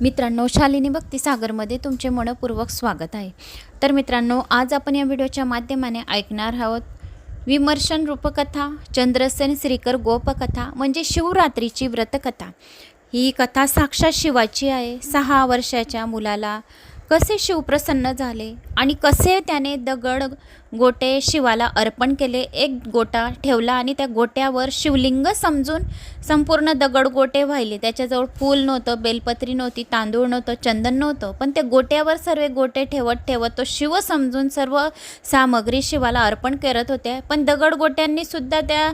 मित्रांनो शालिनी भक्ती सागरमध्ये तुमचे मनपूर्वक स्वागत आहे. तर मित्रांनो आज आपण या व्हिडिओच्या माध्यमाने ऐकणार आहोत विमर्शन रूपकथा चंद्रसेन श्रीकर गोपकथा म्हणजे शिवरात्रीची व्रतकथा. ही कथा साक्षात शिवाची आहे. सहा वर्षाच्या मुलाला कसे शिव प्रसन्न झाले आणि कसे त्याने दगड गोटे शिवाला अर्पण केले? एक गोटा ठेवला आणि त्या गोट्यावर शिवलिंग समजून संपूर्ण दगड गोटे वाहिले. त्याच्याजवळ फूल नव्हतं बेलपत्री नव्हती तांदूळ नव्हतं चंदन नव्हतं. पण त्या गोट्यावर सर्व गोटे ठेवत ठेवत तो शिव समजून सर्व सामग्री शिवाला अर्पण करत होते पण दगड गोट्यांनी सुद्धा त्या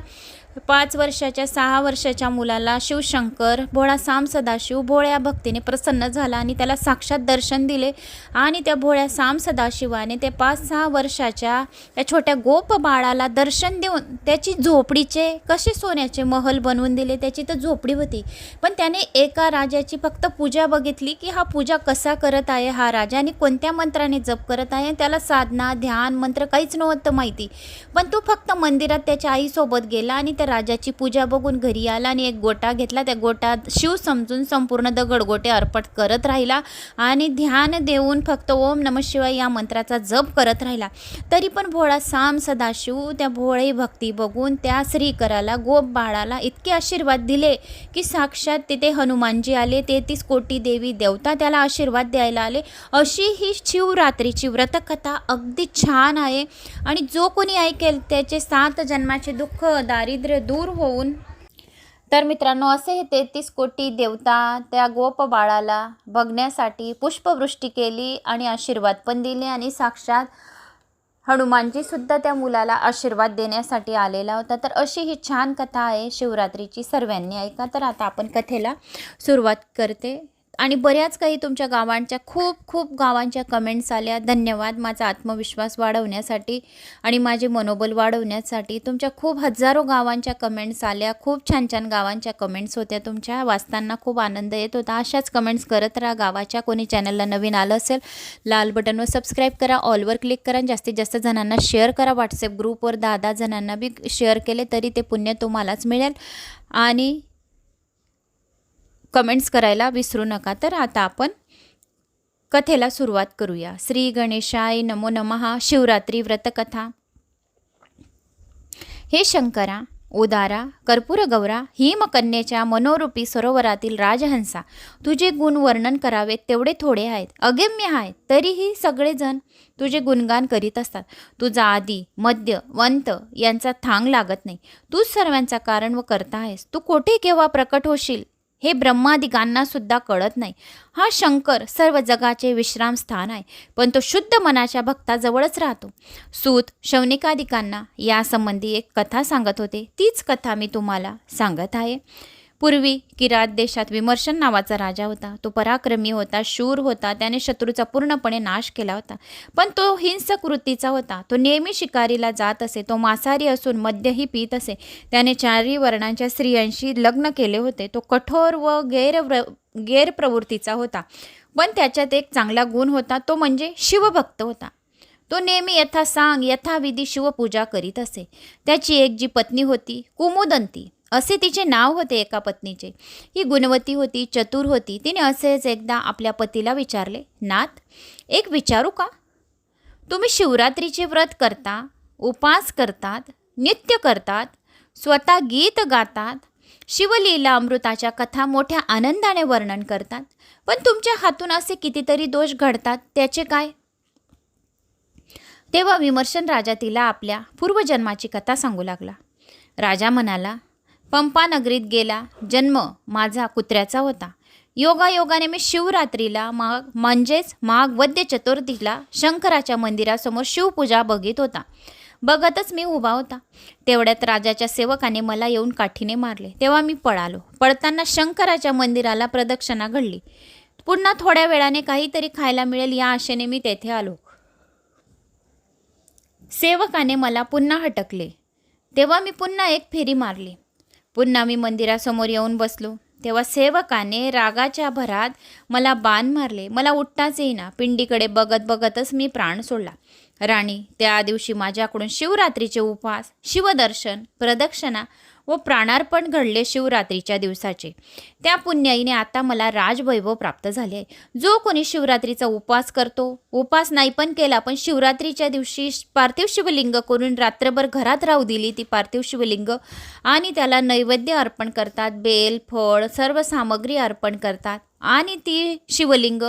पाच वर्षाच्या सहा वर्षाच्या मुलाला शिवशंकर भोळा साम सदाशिव भोळ्या भक्तीने प्रसन्न झाला आणि त्याला साक्षात दर्शन दिले. आणि त्या भोळ्या साम सदाशिवाने ते पाच सहा वर्षाच्या त्या छोट्या गोप बाळाला दर्शन देऊन त्याची झोपडीचे कसे सोन्याचे महल बनवून दिले त्याची तर झोपडी होती. पण त्याने एका राजाची फक्त पूजा बघितली की हा पूजा कसा करत आहे हा राजा आणि कोणत्या मंत्राने जप करत आहे त्याला साधना ध्यान मंत्र काहीच नव्हतं माहिती. पण तो फक्त मंदिरात त्याच्या आईसोबत गेला आणि त्या राजाची पूजा बघून घरी आला आणि एक गोटा घेतला. त्या गोटात शिव समजून संपूर्ण दगड गोटे अर्पण करत राहिला आणि ध्यान देऊन फक्त ओम नम शिवाय या मंत्राचा जप करत राहिला. तरी पण भोळा साम सदाशिव त्या भोळे भक्ती बघून त्या श्रीकराला गोप बाळाला इतके आशीर्वाद दिले की साक्षात तिथे हनुमानजी आले तेहतीस कोटी देवी देवता त्याला आशीर्वाद द्यायला आले. अशी ही शिवरात्रीची व्रतकथा अगदी छान आहे. आणि जो कोणी ऐकेल त्याचे सात जन्माचे दुःख दारिद्र्य दूर होऊन. तर मित्रांनो असे हे तेहतीस कोटी देवता त्या गोप बाळाला बघण्यासाठी पुष्पवृष्टी केली आणि आशीर्वाद पण दिले आणि साक्षात हनुमानजीसुद्धा त्या मुलाला आशीर्वाद देण्यासाठी आलेला होता. तर अशी ही छान कथा आहे शिवरात्रीची. सर्वांनी ऐका. तर आता आपण कथेला सुरुवात करते. आणि बऱ्याच काही तुमच्या गावांच्या खूप खूप गावांच्या कमेंट्स आल्या. धन्यवाद माझा आत्मविश्वास वाढवण्यासाठी आणि माझे मनोबल वाढवण्यासाठी. तुमच्या खूप हजारो गावांच्या कमेंट्स आल्या. खूप छान छान गावांच्या कमेंट्स होत्या तुमच्या. वाचताना खूप आनंद येत होता. अशाच कमेंट्स करत राहा. गावाच्या कोणी चॅनलला नवीन आलं असेल लाल बटनवर सबस्क्राईब करा. ऑलवर क्लिक करा. जास्तीत जास्त जणांना शेअर करा. व्हॉट्सअप ग्रुपवर दहा दहा जणांना बी शेअर केले तरी ते पुण्य तुम्हालाच मिळेल. आणि कमेंट्स करायला विसरू नका. तर आता आपण कथेला सुरुवात करूया. श्री गणेशाय नमो नमहा शिवरात्री व्रतकथा. हे शंकरा उदारा कर्पूर गौरा हिमकन्येच्या मनोरूपी सरोवरातील राजहंसा तुझे गुण वर्णन करावेत तेवढे थोडे आहेत. अगम्य आहेत तरीही सगळेजण तुझे गुणगान करीत असतात. तुझा आदी मध्य वंत यांचा थांग लागत नाही. तूच सर्वांचा कारण व करता आहेस. तू कोठे केव्हा प्रकट होशील? हे ब्रह्मादिकांना सुद्धा कळत नाही. हा शंकर सर्व जगाचे विश्रामस्थान आहे पण तो शुद्ध मनाच्या भक्ताजवळच राहतो. सूत शौनिकादिकांना यासंबंधी एक कथा सांगत होते. तीच कथा मी तुम्हाला सांगत आहे. पूर्वी किरात देशात विमर्शन नावाचा राजा होता. तो पराक्रमी होता शूर होता त्याने शत्रूचा पूर्णपणे नाश केला होता. पण तो हिंसक वृत्तीचा होता. तो नेहमी शिकारीला जात असे तो मांसाहारी असून मद्यही पित असे. त्याने चारही वर्णांच्या स्त्रियांशी लग्न केले होते. तो कठोर व गैरव्र गैरप्रवृत्तीचा होता. पण त्याच्यात एक चांगला गुण होता तो म्हणजे शिवभक्त होता. तो नेहमी यथा सांग यथाविधी शिवपूजा करीत असे. त्याची एक जी पत्नी होती कुमुदंती. असे तिचे नाव होते एका पत्नीचे. ही गुणवती होती चतुर होती. तिने असेच एकदा आपल्या पतीला विचारले नाथ एक विचारू का? तुम्ही शिवरात्रीचे व्रत करता उपास करतात नित्य करतात स्वतः गीत गातात शिवलीला अमृताच्या कथा मोठ्या आनंदाने वर्णन करतात पण तुमच्या हातून असे कितीतरी दोष घडतात त्याचे काय? तेव्हा विमर्शन राजा तिला आपल्या पूर्वजन्माची कथा सांगू लागला. राजा म्हणाला पंपानगरीत गेला. जन्म माझा कुत्र्याचा होता. योगायोगाने मी शिवरात्रीला माग म्हणजेच माघ वद्य चतुर्थीला शंकराच्या मंदिरासमोर शिवपूजा बघित होता. बघतच मी उभा होता. तेवढ्यात राजाच्या सेवकाने मला येऊन काठीने मारले. तेव्हा मी पळालो. पळताना शंकराच्या मंदिराला प्रदक्षिणा घडली. पुन्हा थोड्या वेळाने काहीतरी खायला मिळेल या आशेने मी तेथे आलो. सेवकाने मला पुन्हा हटकले. तेव्हा मी पुन्हा एक फेरी मारली. पुन्हा मी मंदिरासमोर येऊन बसलो. तेव्हा सेवकाने रागाच्या भरात मला बाण मारले. मला उठताच येईना. पिंडीकडे बघत बघतच मी प्राण सोडला. राणी त्या दिवशी माझ्याकडून शिवरात्रीचे उपवास शिवदर्शन प्रदक्षिणा व प्राणार्पण घडले शिवरात्रीच्या दिवसाचे. त्या पुण्याईने आता मला राजवैभव प्राप्त झाले आहे. जो कोणी शिवरात्रीचा उपवास करतो उपवास नाही पण केला पण शिवरात्रीच्या दिवशी पार्थिव शिवलिंग करून रात्रभर घरात राहू दिली ती पार्थिव शिवलिंग आणि त्याला नैवेद्य अर्पण करतात बेल फळ सर्व सामग्री अर्पण करतात आणि ती शिवलिंग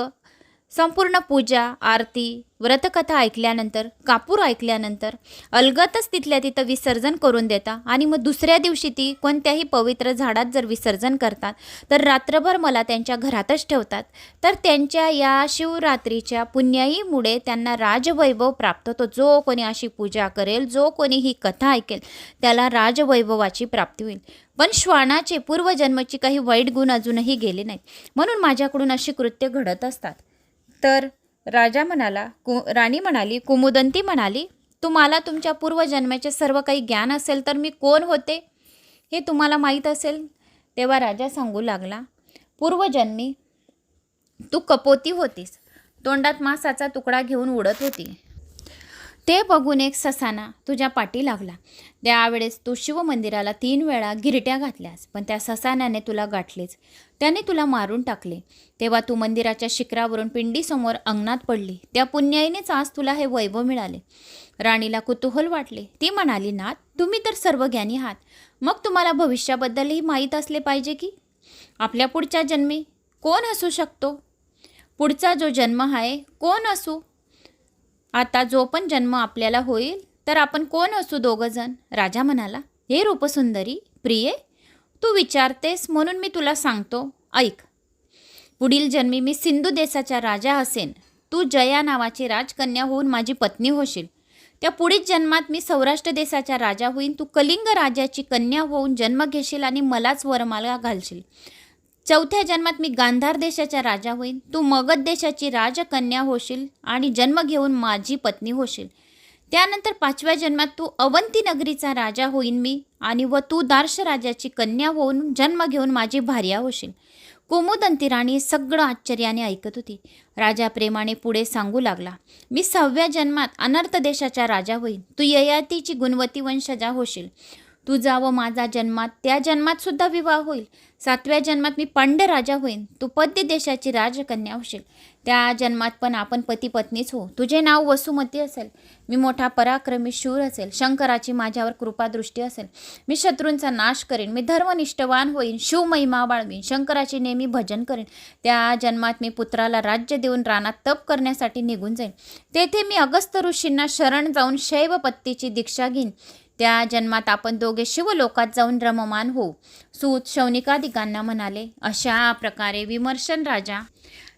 संपूर्ण पूजा आरती व्रतकथा ऐकल्यानंतर कापूर ऐकल्यानंतर अलगतच तिथल्या तिथं विसर्जन करून देता आणि मग दुसऱ्या दिवशी ती कोणत्याही पवित्र झाडात जर विसर्जन करतात तर रात्रभर मला त्यांच्या घरातच ठेवतात. तर त्यांच्या या शिवरात्रीच्या पुण्याईमुळे त्यांना राजवैभव प्राप्त होतो. जो कोणी अशी पूजा करेल जो कोणी ही कथा ऐकेल त्याला राजवैभवाची प्राप्ती होईल. पण श्वानाचे पूर्वजन्मची काही वाईट गुण अजूनही गेले नाहीत. म्हणून माझ्याकडून अशी कृत्य घडत असतात. तर राजा म्हणाला कु राणी म्हणाली कुमुदंती म्हणाली तुम्हाला तुमच्या पूर्वजन्माचे सर्व काही ज्ञान असेल तर मी कोण होते? हे तुम्हाला माहीत असेल. तेव्हा राजा सांगू लागला पूर्वजन्मी तू कपोती होतीस. तोंडात मासाचा तुकडा घेऊन उडत होती. ते बघून एक ससाना तुझ्या पाठी लागला. त्यावेळेस तू शिवमंदिराला तीन वेळा गिरट्या घातल्यास पण त्या ससानाने तुला गाठलेच. त्याने तुला मारून टाकले. तेव्हा तू मंदिराच्या शिखरावरून पिंडीसमोर अंगणात पडली. त्या पुण्याईनेच आज तुला हे वैभव मिळाले. राणीला कुतूहल वाटले. ती म्हणाली नाथ तुम्ही तर सर्व ज्ञानी आहात. मग तुम्हाला भविष्याबद्दलही माहीत असले पाहिजे की? आपल्या पुढच्या जन्मी कोण असू शकतो? पुढचा जो जन्म आहे कोण असू? आता जो पण जन्म आपल्याला होईल तर आपण कोण असू दोघंजण? राजा म्हणाला हे रूपसुंदरी प्रिये तू विचारतेस म्हणून मी तुला सांगतो ऐक. पुढील जन्मी मी सिंधू देशाचा राजा असेन. तू जया नावाची राजकन्या होऊन माझी पत्नी होशील. त्या पुढील जन्मात मी सौराष्ट्र देशाचा राजा होईन. तू कलिंग राजाची कन्या होऊन जन्म घेशील आणि मलाच वरमाला घालशील. चौथ्या जन्मात मी गांधार देशाचा राजा होईन. तू मगध देशाची राजकन्या होशील आणि जन्म घेऊन माझी पत्नी होशील. त्यानंतर पाचव्या जन्मात तू अवंती नगरीचा राजा होईन मी आणि व तू दार्श राजाची कन्या होऊन जन्म घेऊन माझी भार्या होशील. कुमुदंती राणी सगळं आश्चर्याने ऐकत होती. राजा प्रेमाने पुढे सांगू लागला मी सहाव्या जन्मात अनर्थ देशाचा राजा होईन. तू ययातीची गुणवती वंशजा होशील. तुझा व माझा जन्मात त्या जन्मात सुद्धा विवाह होईल. सातव्या जन्मात मी पांड्य राजा होईन. तू पद्य देशाची राजकन्या होशील. त्या जन्मात पण आपण पती पत्नीच हो तुझे नाव वसुमती असेल. मी मोठा पराक्रमी शूर असेल. शंकराची माझ्यावर कृपादृष्टी असेल. मी शत्रूंचा नाश करेन. मी धर्मनिष्ठवान होईन. शिवमहिमा बाळवीन शंकराची नेहमी भजन करेन. त्या जन्मात मी पुत्राला राज्य देऊन रानात तप करण्यासाठी निघून जाईन. तेथे मी अगस्त ऋषींना शरण जाऊन शैव पत्तीची दीक्षा घेईन. त्या जन्मात आपण दोघे शिवलोकात जाऊन रममान होऊ. सूत शौनिकादिकांना म्हणाले अशा प्रकारे विमर्शन राजा.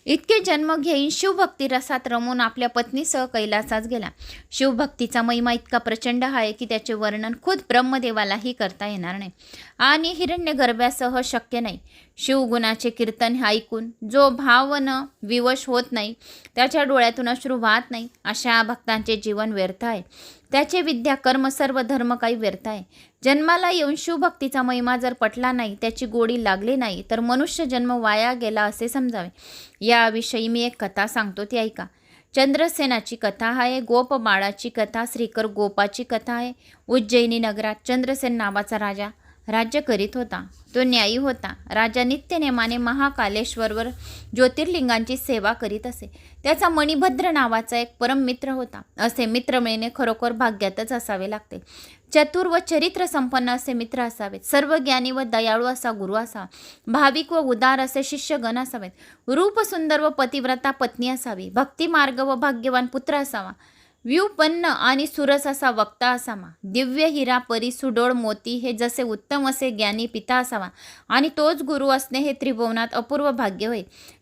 इतके जन्म घेईन शिवभक्ती रसात रमून आपल्या पत्नीसह कैलासाच गेला. शिवभक्तीचा महिमा इतका प्रचंड आहे की त्याचे वर्णन खुद ब्रह्मदेवालाही करता येणार नाही. आणि हिरण्यगर्भ्यासह शक्य नाही. शिवगुणाचे कीर्तन हे ऐकून जो भावन विवश होत नाही त्याच्या डोळ्यातून अश्रू वाहत नाही अशा भक्तांचे जीवन व्यर्थ आहे. त्याचे विद्या कर्म सर्व धर्म काही व्यर्थ आहे. जन्माला येऊन शिवभक्तीचा महिमा जर पटला नाही त्याची गोडी लागली नाही तर मनुष्य जन्म वाया गेला असे समजावे. याविषयी मी एक कथा सांगतो ती ऐका. चंद्रसेनाची कथा आहे गोप बाळाची कथा श्रीकर गोपाची कथा आहे. उज्जैनी नगरात चंद्रसेन नावाचा राजा राज्य करीत होता. तो न्यायी होता. राजा नित्यनेमाने महाकालेश्वरवर ज्योतिर्लिंगांची सेवा करीत असे. त्याचा मणिभद्र नावाचा एक परम मित्र होता. असे मित्र मिळणे खरोखर भाग्यातच असावे लागते. चतुर व चरित्र संपन्न असे मित्र असावेत. सर्व ज्ञानी व दयाळू असा गुरु असावा भाविक व उदार असे शिष्यगण असावेत. रूप सुंदर व पतिव्रता पत्नी असावी. भक्ती मार्ग व भाग्यवान पुत्र असावा. व्युपन्न आणि सुरस असा वक्ता असावा. दिव्य हिरा परी सुडोळ मोती हे जसे उत्तम असे ज्ञानी पिता असावा आणि तोच गुरु असणे हे त्रिभुवनात अपूर्व भाग्य होय.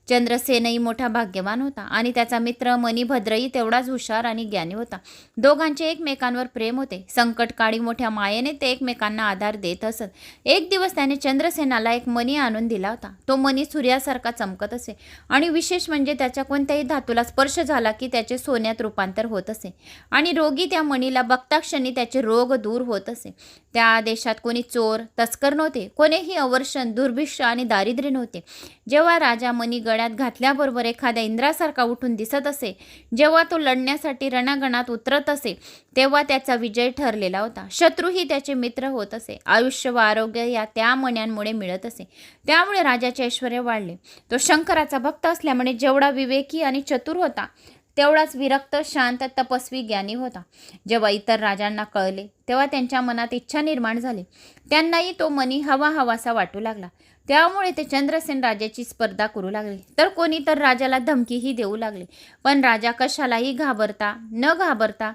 चंद्रसेनही मोठा भाग्यवान होता आणि त्याचा मित्र मणिभद्रही तेवढाच हुशार आणि ज्ञानी होता. दोघांचे एकमेकांवर प्रेम होते. संकटकाळी मोठ्या मायेने ते एकमेकांना आधार देत असत. एक दिवस त्याने चंद्रसेनाला एक मणी आणून दिला होता. तो मणी सूर्यासारखा चमकत असे आणि विशेष म्हणजे त्याच्या कोणत्याही धातूला स्पर्श झाला की त्याचे सोन्यात रूपांतर होत असे आणि रोगी त्या मणीला बघताक्षणी त्याचे रोग दूर होत असे. त्या देशात कोणी चोर तस्कर नव्हते. कोणीही अवर्षण दुर्भिक्ष आणि दारिद्र्य नव्हते. जेव्हा राजा मनी गळ्यात घातल्याबरोबर एखाद्या इंद्रासारखा उठून दिसत असे जेव्हा तो लढण्यासाठी रणागणात उतरत असे तेव्हा त्याचा विजय ठरलेला होता. शत्रूही त्याचे मित्र होत असे. आयुष्य व आरोग्य या त्या मण्यांमुळे मिळत असे. त्यामुळे राजाचे ऐश्वर वाढले. तो शंकराचा भक्त असल्यामुळे जेवढा विवेकी आणि चतुर होता तेवढाच विरक्त शांत तपस्वी ज्ञानी होता. जेव्हा इतर राजांना कळले तेव्हा त्यांच्या मनात इच्छा निर्माण झाली. त्यांनाही तो मनी हवा हवासा वाटू लागला. त्यामुळे ते चंद्रसेन राजाची स्पर्धा करू लागले. तर कोणी तर राजाला धमकीही देऊ लागले. पण राजा कशालाही घाबरता न घाबरता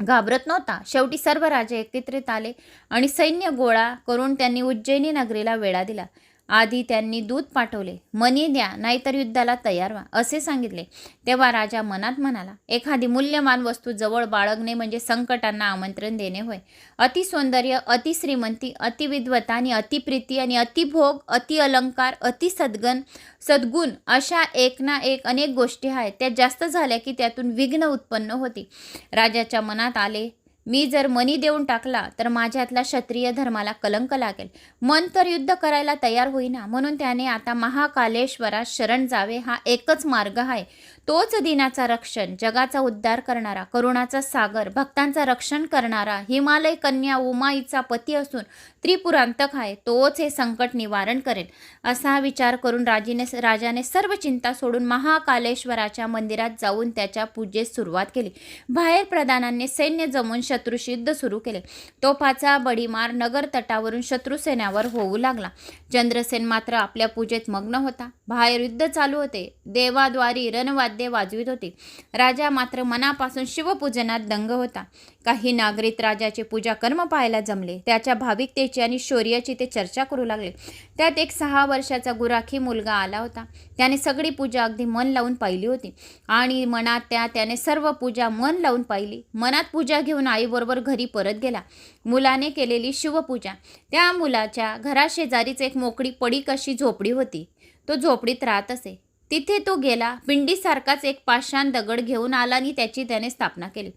घाबरत नव्हता. शेवटी सर्व राजे एकत्रित आले आणि सैन्य गोळा करून त्यांनी उज्जैनी नगरीला वेढा दिला. आधी त्यांनी दूध पाठवले मनी द्या नाहीतर युद्धाला तयार व्हा असे सांगितले. तेव्हा राजा मनात म्हणाला एखादी मूल्यवान वस्तू जवळ बाळगणे म्हणजे संकटांना आमंत्रण देणे होय. अतिसौंदर्य अतिश्रीमंती अति अतिविद्वता आणि अतिप्रीती आणि अतिभोग अति अलंकार अति सद्गन सद्गुण अशा एक ना एक अनेक गोष्टी आहेत. त्या जास्त झाल्या की त्यातून विघ्न उत्पन्न होते. राजाच्या मनात आले मी जर मनी देऊन टाकला तर माझ्यातला क्षत्रिय धर्माला कलंक लागेल. मन तर युद्ध करायला तयार होईना. म्हणून त्याने आता महाकालेश्वरात शरण जावे हा एकच मार्ग आहे. तोच दिनाचा रक्षण जगाचा उद्धार करणारा करुणाचा सागर भक्तांचा रक्षण करणारा हिमालय कन्या उमाईचा पती असून त्रिपुरांतक आहे तोच हे संकट निवारण करेल. असा विचार करून राजीने राजाने सर्व चिंता सोडून महाकालेश्वराच्या मंदिरात जाऊन त्याच्या पूजेस सुरुवात केली. बाहेर प्रधानांनी सैन्य जमून शत्रूशी सुरू केले. तोफाचा बडीमार नगर तटावरून शत्रुसेनावर होऊ लागला. चंद्रसेन मात्र आपल्या पूजेत मग्न होता. बाहेर युद्ध चालू होते. देवाद्वारी रणवाद्ये वाजवित होती. राजा मात्र मनापासून शिवपूजनात दंग होता. काही नागरिक राजाचे पूजा कर्म पाहायला जमले. त्याच्या भाविकतेची आणि शौर्याची ते चर्चा करू लागले. त्यात एक सहा वर्षाचा गुराखी मुलगा आला होता. त्याने सगळी पूजा अगदी मन लावून पाहिली होती. आणि मनात त्या त्याने सर्व पूजा मन लावून पाहिली. मनात पूजा घेऊन आईबरोबर घरी परत गेला. मुलाने केलेली शिवपूजा त्या मुलाच्या घराशेजारीच एक मोकळी पडीक अशी झोपडी होती. तो झोपडीत राहत असे. तिथे तो गेला पिंडीसारखाच एक पाषाण दगड घेऊन आला आणि त्याची त्याने स्थापना केली.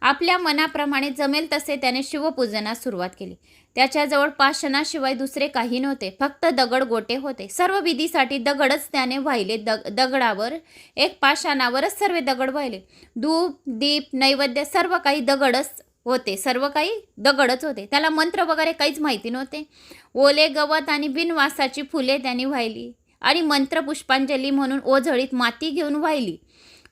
आपल्या मनाप्रमाणे जमेल तसे त्याने शिवपूजनास सुरुवात केली. त्याच्याजवळ पाषाणाशिवाय दुसरे काही नव्हते फक्त दगड गोटे होते. सर्व विधीसाठी दगडच त्याने वाहिले. दग दगडावर एक पाषाणावरच सर्व दगड वाहिले. धूप दीप नैवेद्य सर्व काही दगडच होते. सर्व काही दगडच होते. त्याला मंत्र वगैरे काहीच माहिती नव्हते. ओले गवत आणि बिनवासाची फुले त्यांनी वाहिली. आणि मंत्र पुष्पांजली म्हणून ओझळीत माती घेऊन वाहिली.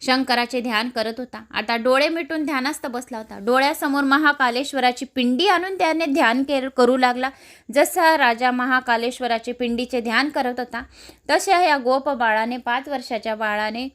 शंकराचे ध्यान करत होता. आता डोळे मिटून ध्यानास्त बसला होता. डोळ्यासमोर महाकालेश्वराची पिंडी आणून त्याने ध्यान के करू लागला. जसा राजा महाकालेश्वराचे पिंडीचे ध्यान करत होता तशा या गोप बाळाने पाच वर्षाच्या बाळाने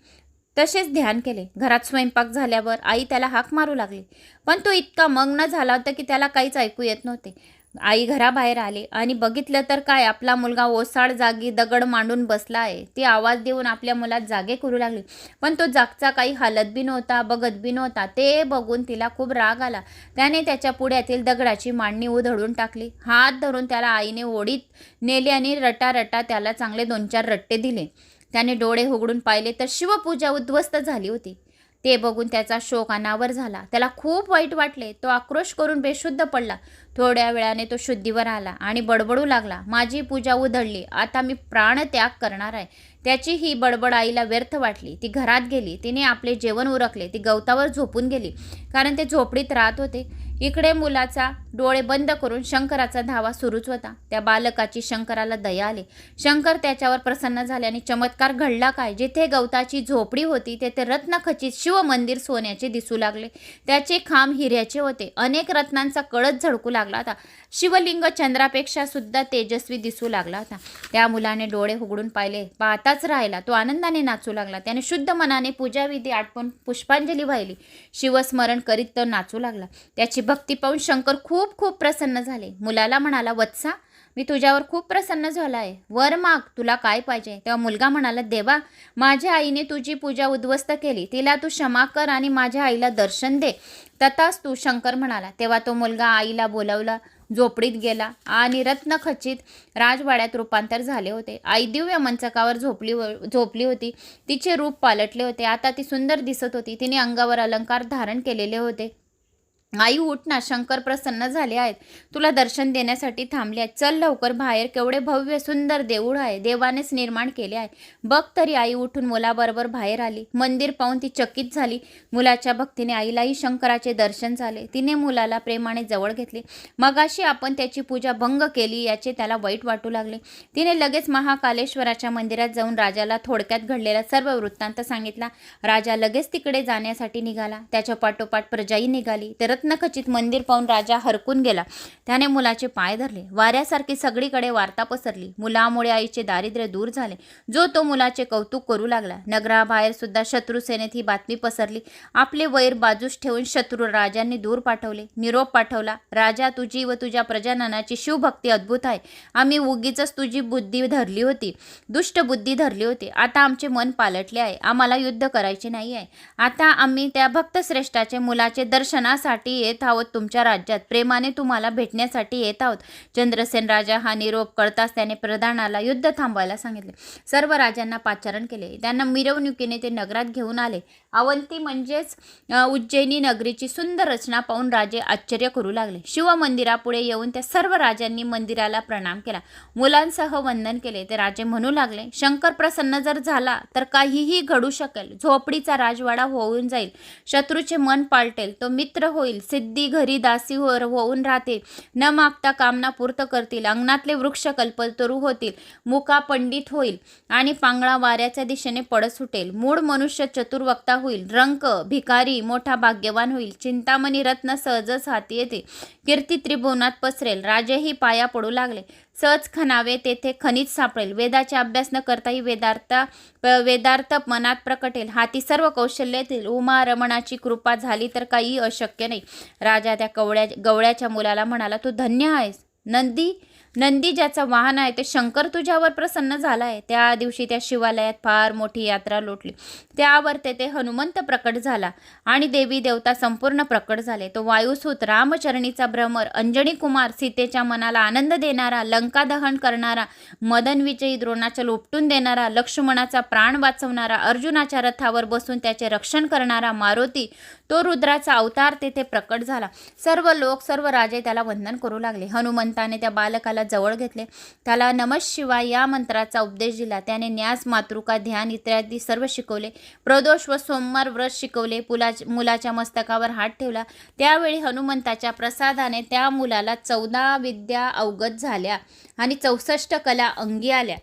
तसेच ध्यान केले. घरात स्वयंपाक झाल्यावर आई त्याला हाक मारू लागली. पण तो इतका मग्न झाला होता की त्याला काहीच ऐकू येत नव्हते. आई घराबाहेर आली आणि बघितलं तर काय आपला मुलगा ओसाड जागी दगड मांडून बसला आहे. ती आवाज देऊन आपल्या मुलात जागे करू लागली. पण तो जागचा काही हालत बी नव्हता बघत बी नव्हता. ते बघून तिला खूप राग आला. त्याने त्याच्या पुढ्यातील दगडाची मांडणी उधळून टाकली. हात धरून त्याला आईने ओढीत नेले आणि रटा रटा त्याला चांगले दोन चार रट्टे दिले. त्याने डोळे उघडून पाहिले तर शिवपूजा उद्ध्वस्त झाली होती. ते बघून त्याचा शोक अनावर झाला. त्याला खूप वाईट वाटले. तो आक्रोश करून बेशुद्ध पडला. थोड्या वेळाने तो शुद्धीवर आला आणि बडबडू लागला. माझी पूजा उधळली. आता मी प्राणत्याग करणार आहे. त्याची ही बडबड आईला व्यर्थ वाटली. ती घरात गेली. तिने आपले जेवण उरकले. ती गवतावर झोपून गेली. कारण ते झोपडीत राहत होते. इकडे मुलाचा डोळे बंद करून शंकराचा धावा सुरूच होता. त्या बालकाची शंकराला दया आली. शंकर त्याच्यावर प्रसन्न झाले आणि चमत्कार घडला काय? जिथे गवताची झोपडी होती तेथे रत्नखचित शिवमंदिर सोन्याचे दिसू लागले. त्याचे खांब हिऱ्याचे होते. अनेक रत्नांचा कळस झळकू लागला होता. शिवलिंग चंद्रापेक्षा सुद्धा तेजस्वी दिसू लागला होता. त्या मुलाने डोळे उघडून पाहिले. पाहताच राहिला. तो आनंदाने नाचू लागला. त्याने शुद्ध मनाने पूजाविधी आटपून पुष्पांजली वाहिली. शिवस्मरण करीत तो नाचू लागला. त्याची भक्ती पाहून शंकर खूप खूप प्रसन्न झाले. मुलाला म्हणाला वत्सा मी तुझ्यावर खूप प्रसन्न झाला आहे वर माग तुला काय पाहिजे? तेव्हा मुलगा म्हणाला देवा माझ्या आईने तुझी पूजा उद्ध्वस्त केली. तिला तू क्षमा कर आणि माझ्या आईला दर्शन दे. तथाच तू शंकर म्हणाला. तेव्हा तो मुलगा आईला बोलावला झोपडीत गेला आणि रत्नखचित राजवाड्यात रूपांतर झाले होते. आई दिव्य मंचकावर झोपली झोपली होती. तिचे रूप पालटले होते. आता ती सुंदर दिसत होती. तिने अंगावर अलंकार धारण केलेले होते. आई उठ ना शंकर प्रसन्न झाले आहेत. तुला दर्शन देण्यासाठी थांबले आहेत. चल लवकर बाहेर. केवढे भव्य सुंदर देऊळ आहे. देवानेच निर्माण केले आहे. बघ तरी आई उठून मुलाबरोबर बाहेर आली. मंदिर पाहून ती चकित झाली. मुलाच्या भक्तीने आईलाही शंकराचे दर्शन झाले. तिने मुलाला प्रेमाने जवळ घेतले. मगाशी आपण त्याची पूजा भंग केली याचे त्याला वाईट वाटू लागले. तिने लगेच महाकालेश्वराच्या मंदिरात जाऊन राजाला थोडक्यात घडलेला सर्व वृत्तांत सांगितला. राजा लगेच तिकडे जाण्यासाठी निघाला. त्याच्या पाठोपाठ प्रजाही निघाली. तर रत्नखचित मंदिर पाहून राजा हरकून गेला. त्याने मुलाचे पाय धरले. वाऱ्यासारखी सगळीकडे वार्ता पसरली. मुलामुळे आईचे दारिद्र्य दूर झाले. जो तो मुलाचे कौतुक करू लागला. नगराबाहेर सुद्धा शत्रुसेनेत ही बातमी पसरली. आपले वैर बाजूस ठेवून शत्रू राजांनी दूर पाठवले. निरोप पाठवला राजा तुझी व तुझ्या प्रजननाची शिवभक्ती अद्भुत आहे. आम्ही उगीच तुझी बुद्धी धरली होती. दुष्ट बुद्धी धरली होती. आता आमचे मन पालटले आहे. आम्हाला युद्ध करायचे नाही आहे आता आम्ही त्या भक्तश्रेष्ठाचे मुलाचे दर्शनासाठी येत आहोत तुमच्या राज्यात. प्रेमाने तुम्हाला भेटण्यासाठी येत आहोत. चंद्रसेन राजा हा निरोप कळताच त्याने प्रधानाला युद्ध थांबवायला सांगितले. सर्व राजांना पाचारण केले. त्यांना मिरवणुकीने ते नगरात घेऊन आले. अवंती म्हणजेच उज्जैनी नगरीची सुंदर रचना पाहून राजे आश्चर्य करू लागले. शिवमंदिरापुढे येऊन त्या सर्व राजांनी मंदिराला प्रणाम केला. मुलांसह वंदन केले. ते राजे म्हणू लागले शंकर प्रसन्न जर झाला तर काहीही घडू शकेल. झोपडीचा राजवाडा होऊन जाईल. शत्रूचे मन पालटेल. तो मित्र होईल. सिद्धी घरी दासी हो, होऊन राहतील. न मागता कामना पूर्त करतील. अंगणातले वृक्ष कल्पतरू होतील. मुका पंडित होईल. आणि पांगळा वाऱ्याच्या दिशेने पडत सुटेल. मूळ मनुष्य चतुर्वक्ता होईल. रंक भिकारी मोठा भाग्यवान होईल. चिंतामणी रत्न सहजच हाती येते. कीर्ती त्रिभुवनात पसरेल. राजेही पाया पडू लागले. सहज खणावे तेथे खनिज सापडेल. वेदाचे अभ्यास न करताही वेदार्थ वेदार्थ मनात प्रकटेल. हाती सर्व कौशल्य येतील. उमा रमणाची कृपा झाली तर काही अशक्य नाही. राजा त्या कवड्या गवळ्याच्या मुलाला म्हणाला तू धन्य आहेस. नंदी नंदी ज्याचं वाहन आहे ते शंकर तुझ्यावर प्रसन्न झाला आहे त्या दिवशी त्या शिवालयात फार मोठी यात्रा लोटली. त्यावर तेथे हनुमंत प्रकट झाला आणि देवी देवता संपूर्ण प्रकट झाले. तो वायुसूत रामचरणीचा भ्रमर अंजनी कुमार सीतेच्या मनाला आनंद देणारा लंका दहन करणारा मदन विजयी द्रोणाच्या उपटून देणारा लक्ष्मणाचा प्राण वाचवणारा अर्जुनाच्या रथावर बसून त्याचे रक्षण करणारा मारुती तो रुद्राचा अवतार तेथे प्रकट झाला. सर्व लोक सर्व राजे त्याला वंदन करू लागले. हनुमंताने त्या बालकाला जवळ घेतले. त्याला नमः शिवाय या मंत्राचा उपदेश दिला. त्याने न्यास मातृका ध्यान इत्यादी सर्व शिकवले. प्रदोष व सोमवार व्रत शिकवले. पुला मुलाच्या मस्तकावर हात ठेवला. त्यावेळी हनुमंताच्या प्रसादाने त्या मुलाला चौदा विद्या अवगत झाल्या आणि चौसष्ट कला अंगी आल्या.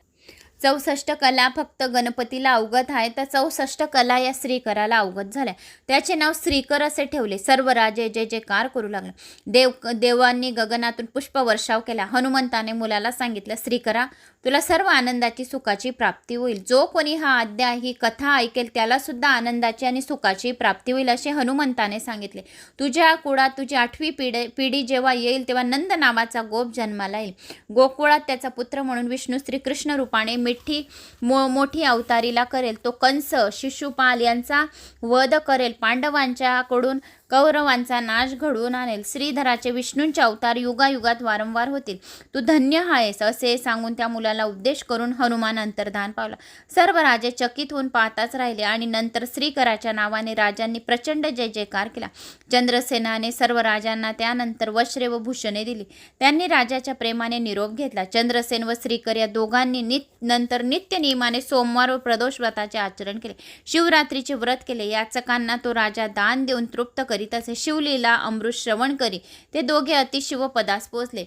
चौसष्ट कला फक्त गणपतीला अवगत आहे. तर चौसष्ट कला या श्रीकराला अवगत झाल्या. त्याचे नाव श्रीकर असे ठेवले. सर्व राजे जय जयकार करू लागले. देव देवांनी गगनातून पुष्पवर्षाव केला. हनुमंताने मुलाला सांगितलं श्रीकरा तुला सर्व आनंदाची सुखाची प्राप्ती होईल. जो कोणी हा अध्याय ही कथा ऐकेल त्याला सुद्धा आनंदाची आणि सुखाची प्राप्ती होईल असे हनुमंताने सांगितले. तुझ्या कुळात तुझी आठवी पिढी पिढी जेव्हा येईल तेव्हा नंद नावाचा गोप जन्माला येईल. गोकुळात त्याचा पुत्र म्हणून विष्णू श्रीकृष्ण रूपाने मिठी मो मोठी अवतारीला करेल. तो कंस शिशुपाल यांचा वध करेल. पांडवांच्याकडून कौरवांचा नाश घडवून आणेल. श्रीधराचे विष्णूंचे अवतार युगायुगात वारंवार होतील. तू धन्य आहेस असे सांगून त्या मुलाला उपदेश करून हनुमान अंतर्धान पावला. सर्व राजे चकित होऊन पाहताच राहिले आणि नंतर श्रीकराच्या नावाने राजांनी प्रचंड जय जयकार केला. चंद्रसेनाने सर्व राजांना त्यानंतर वस्त्रे व भूषणे दिली. त्यांनी राजाच्या प्रेमाने निरोप घेतला. चंद्रसेन व श्रीकर या दोघांनी नित नंतर नित्य नियमाने सोमवार व प्रदोष व्रताचे आचरण केले. शिवरात्रीचे व्रत केले. याचकांना तो राजा दान देऊन तृप्त करीत असे. शिवलीला अमृत श्रवण करी. ते दोघे अतिशिवपदास पोचले.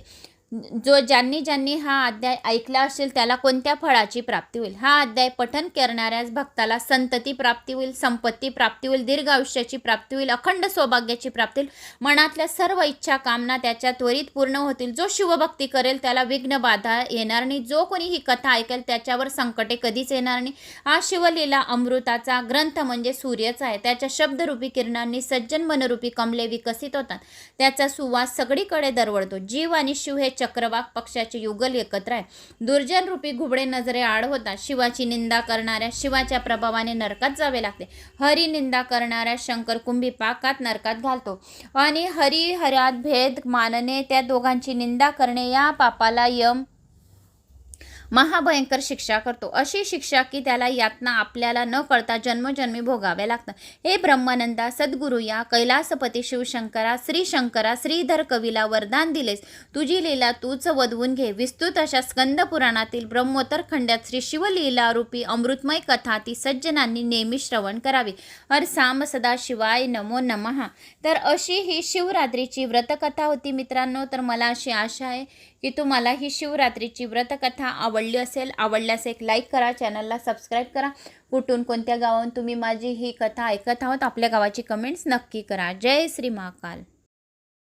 जो ज्यांनी ज्यांनी हा अध्याय ऐकला असेल त्याला कोणत्या फळाची प्राप्ती होईल? हा अध्याय पठन करणाऱ्याच भक्ताला संतती प्राप्ती होईल संपत्ती प्राप्ती होईल दीर्घ आयुष्याची प्राप्ती होईल अखंड सौभाग्याची प्राप्ती होईल. मनातल्या सर्व इच्छा कामना त्याच्या त्वरित पूर्ण होतील. जो शिवभक्ती करेल त्याला विघ्न बाधा येणार नाही. जो कोणी ही कथा ऐकेल त्याच्यावर संकटे कधीच येणार नाही. हा शिवलीला अमृताचा ग्रंथ म्हणजे सूर्यच आहे. त्याच्या शब्दरूपी किरणांनी सज्जन मनरूपी कमले विकसित होतात. त्याचा सुवास सगळीकडे दरवळतो. जीव आणि शिव हे चक्रवाक पक्षाचे युगल एकत्र आहे. दुर्जन रूपी घुबडे नजरे आड होतात. शिवाची निंदा करणाऱ्या शिवाच्या प्रभावाने नरकात जावे लागते. हरी निंदा करणाऱ्या शंकर कुंभी पाकात नरकात घालतो. आणि हरी हरात भेद मानणे त्या दोघांची निंदा करणे या पापाला यम महाभयंकर शिक्षा करतो. अशी शिक्षा की त्याला यातना आपल्याला न कळता जन्मजन्मी भोगाव्या लागतात. हे ब्रह्मानंदा सद्गुरू या कैलासपती शिवशंकरा श्री शंकरा श्रीधर कवीला वरदान दिलेस. तुझी लीला तूच वधवून घे. विस्तृत अशा स्कंद पुराणातील ब्रह्मोत्तर खंडात श्री शिवलीला रूपी अमृतमय कथा ती सज्जनांनी नेहमी श्रवण करावी. हर साम सदा शिवाय नमो नमः. तर अशी ही शिवरात्रीची व्रतकथा होती मित्रांनो. तर मला अशी आशा आहे की तुम्हाला ही शिवरात्रीची व्रतकथा आवडली असेल आवडल्यास एक लाईक करा चॅनलला सबस्क्राईब करा. कुठून कोणत्या गावाहून तुम्ही माझी ही कथा ऐकत आहोत आपल्या गावाची कमेंट्स नक्की करा. जय श्री महाकाल.